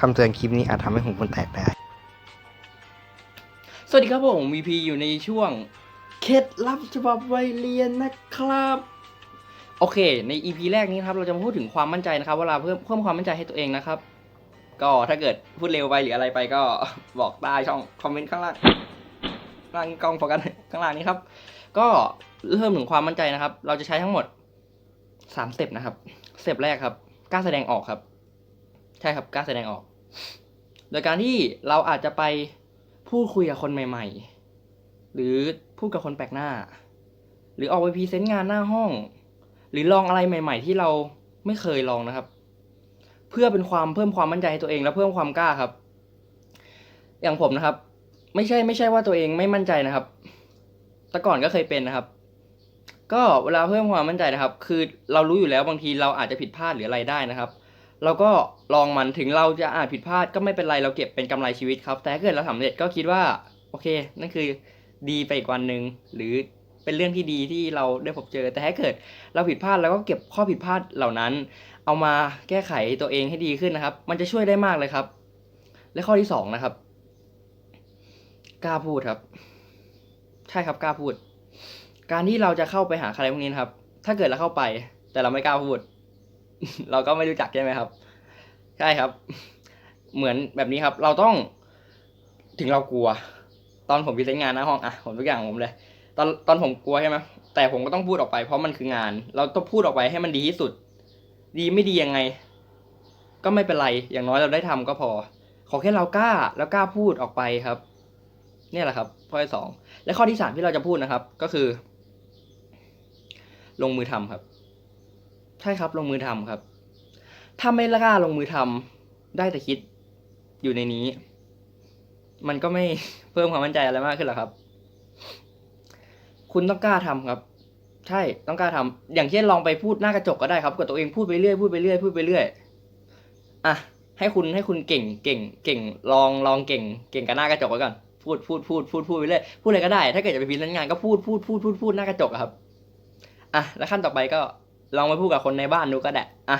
คำเตือนคลิปนี้อาจทำให้หูคุณแตกได้ สวัสดีครับผม VP อยู่ในช่วง เคล็ดลับฉบับวัยเรียนนะครับ โอเค ใน EP แรกนี้ครับ เราจะมาพูดถึงความมั่นใจนะครับ เวลาเพิ่มเพิ่มความมั่นใจให้ตัวเองนะครับ ก็ถ้าเกิดพูดเร็วไปหรืออะไรไปก็บอกได้ช่องคอมเมนต์ข้างล่างล่างกล้องโฟกัสข้างล่างนี้ครับ ก็เริ่มถึงความมั่นใจนะครับ เราจะใช้ทั้งหมดสามสเต็ปนะครับสเต็ปแรกครับกล้าแสดงออกครับ ใช่ครับกล้าแสดงออก โดยการที่เราอาจจะไปพูดคุยกับคนใหม่ ๆ หรือพูดกับคนแปลกหน้า หรือออกไปพรีเซนต์งานหน้าห้อง หรือลองอะไรใหม่ ๆ ที่เราไม่เคยลองนะครับ เพื่อเป็นความเพิ่มความมั่นใจให้ตัวเองและเพิ่มความกล้าครับ อย่างผมนะครับ ไม่ใช่ไม่ใช่ว่าตัวเองไม่มั่นใจนะครับ แต่ก่อนก็เคยเป็นนะครับ ก็เวลาเพิ่มความมั่นใจนะครับ คือเรารู้อยู่แล้วบางทีเราอาจจะผิดพลาดหรืออะไรได้นะครับ เราก็ลองมันถึงเราจะอาจผิดพลาดก็ไม่เป็นไรเราเก็บเป็นกำไรชีวิตครับ แต่ถ้าเกิดเราสำเร็จก็คิดว่าโอเค นั่นคือดีไปอีกวันหนึ่งหรือเป็นเรื่องที่ดีที่เราได้พบเจอ แต่ถ้าเกิดเราผิดพลาดเราก็เก็บข้อผิดพลาดเหล่านั้น เอามาแก้ไขตัวเองให้ดีขึ้นนะครับ มันจะช่วยได้มากเลยครับ และข้อที่สองนะครับกล้าพูดครับ ใช่ครับกล้าพูด การที่เราจะเข้าไปหาใครพวกนี้นครับ ถ้าเกิดเราเข้าไป แต่เราไม่กล้าพูด เราก็ไม่รู้จักใช่ไหมครับ ใช่ครับ เหมือนแบบนี้ครับ เราต้องถึงเรากลัว ตอนผมพิเศษงานหน้าห้องอะผมตัวอย่างผมเลย ตอนตอนผมกลัวใช่ไหมแต่ผมก็ต้องพูดออกไป เพราะมันคืองาน เราต้องพูดออกไปให้มันดีที่สุด ดีไม่ดียังไง ก็ไม่เป็นไร อย่างน้อยเราได้ทำก็พอ ขอแค่เรากล้าแล้วกล้าพูดออกไปครับนี่แหละครับข้อที่สองและข้อที่สามที่เราจะพูดนะครับ ก็คือ ลงมือทำครับ ใช่ครับลงมือทำครับ ถ้าไม่กล้าลงมือทำได้แต่คิดอยู่ในนี้ มันก็ไม่เพิ่มความมั่นใจอะไรมากขึ้นหรอกครับ คุณต้องกล้าทำครับ ใช่ต้องกล้าทำอย่างเช่นลองไปพูดหน้ากระจกก็ได้ครับกับตัวเองพูดไปเรื่อยพูดไปเรื่อยพูดไปเรื่อยอะให้คุณให้คุณเก่งเก่ง เก่ง ลองลองเก่ง เก่งกับหน้ากระจกไว้ก่อนพูดพูดพูดพูดพูดไปเรื่อยพูดอะไรก็ได้ ถ้าเกิดจะไปพิมพ์งานก็พูดพูดพูดพูดพูดหน้ากระจกครับ อะแล้วขั้นต่อไปก็ ลองไปพูดกับคนในบ้านดูก็ได้อะ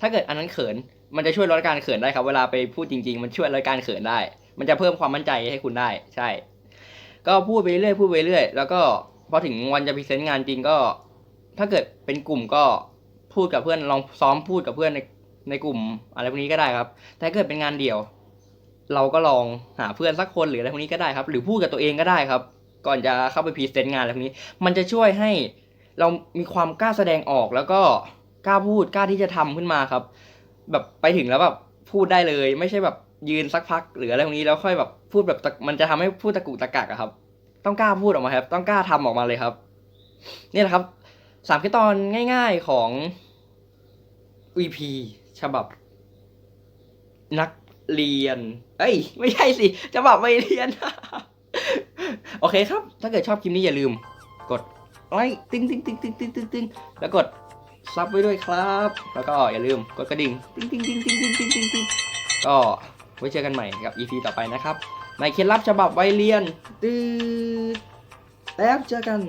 ถ้าเกิดอันนั้นเขิน มันจะช่วยลดการเขินได้ครับ เวลาไปพูดจริง ๆ มันช่วยลดการเขินได้ มันจะเพิ่มความมั่นใจให้คุณได้ ใช่ ก็พูดไปเรื่อยพูดไปเรื่อยแล้วก็พอถึงวันจะพรีเซนต์งานจริงก็ ถ้าเกิดเป็นกลุ่มก็พูดกับเพื่อนลองซ้อมพูดกับเพื่อนในในกลุ่มอะไรพวกนี้ก็ได้ครับ แต่ถ้าเกิดเป็นงานเดี่ยว เราก็ลองหาเพื่อนสักคนหรืออะไรพวกนี้ก็ได้ครับ หรือพูดกับตัวเองก็ได้ครับ ก่อนจะเข้าไปพรีเซนต์งานอะไรพวกนี้ มันจะช่วยให้ เรามีความกล้าแสดงออกแล้วก็กล้าพูดกล้าที่จะทำขึ้นมาครับ แบบไปถึงแล้วแบบพูดได้เลย ไม่ใช่แบบยืนสักพักหรืออะไรพวกนี้แล้วค่อยแบบพูดแบบมันจะทำให้พูดตะกุกตะกักอะครับ ต้องกล้าพูดออกมาครับ ต้องกล้าทำออกมาเลยครับ นี่แหละครับสามขั้นตอนง่าย ๆของ VP ฉบับ นักเรียน เอ้ย ไม่ใช่สิฉบับไม่เรียน โอเคครับ ถ้าเกิดชอบคลิปนี้อย่าลืม กด ไลค์ติ้งติ้งติ้งติ้งติ้งติ้งติ้งแล้วกดซับไว้ด้วยครับ แล้วก็อย่าลืมกดกระดิ่งติ้งติ้งติ้งติ้งติ้งติ้งติ้งติ้งก็ไว้เจอกันใหม่กับ EP ต่อไปนะครับในเคล็ดลับฉบับวัยเรียนตืดแล้วเจอกัน